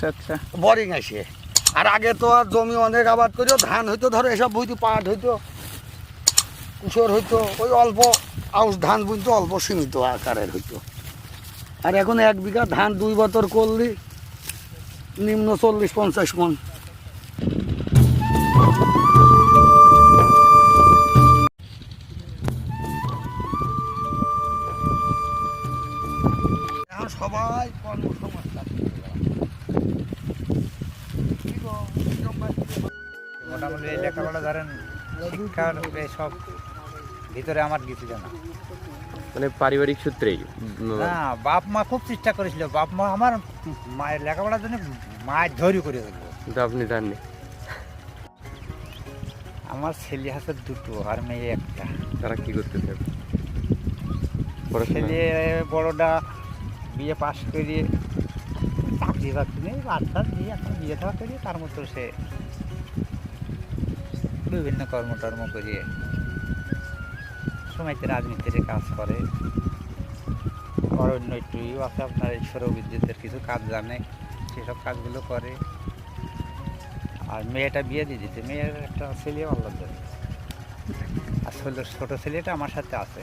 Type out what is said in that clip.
আচ্ছা আচ্ছা। বোরিং আসে আর আগে তো আর জমি অনেক আবাদ করেও, ধান হইতো ধরো, এসব বুঝতো পাট হইতো, কুসর হইতো, ওই অল্প আউশ ধান বুঝতো অল্প সীমিত আকারের হইতো। আর এখন এক বিঘা ধান দুই বছর করলি, নিম্ন চল্লিশ, পঞ্চাশ মন। সবাই কর্মসংস্থান কি গো, কিরম লাগছে? মোটামুটি লেখাপড়া ধরেন শিক্ষার সব ভিতরে আমার গেছিল না মানে পারিবারিক সূত্রেই? না বাপ মা খুব চেষ্টা করেছিল। বাপ মা আমার মায়ের লেখাপড়ার জন্য মায়ের ধৈর্য করে দেবো কিন্তু আপনি জাননি। আমার ছেলে হাতে দুটো আর মেয়ে একটা। তারা কি করতেছে? পড়াশোনা? ছেলে বড়টা বিয়ে পাশ করিয়ে নেই বাচ্চা দিয়ে এখন বিয়ে থাকা করিয়ে তার মতো সে বিভিন্ন কর্ম টর্ম করিয়ে সময়তে রাজনীতির কাজ করে। অরণ্য একটু আছে আপনার, এই সৌর বিদ্যুতের কিছু কাজ জানে, সেসব কাজগুলো করে। আর মেয়েটা বিয়ে দিয়ে দিতে মেয়ের একটা ছেলে আলাদা আর ছোট ছেলেটা আমার সাথে আছে।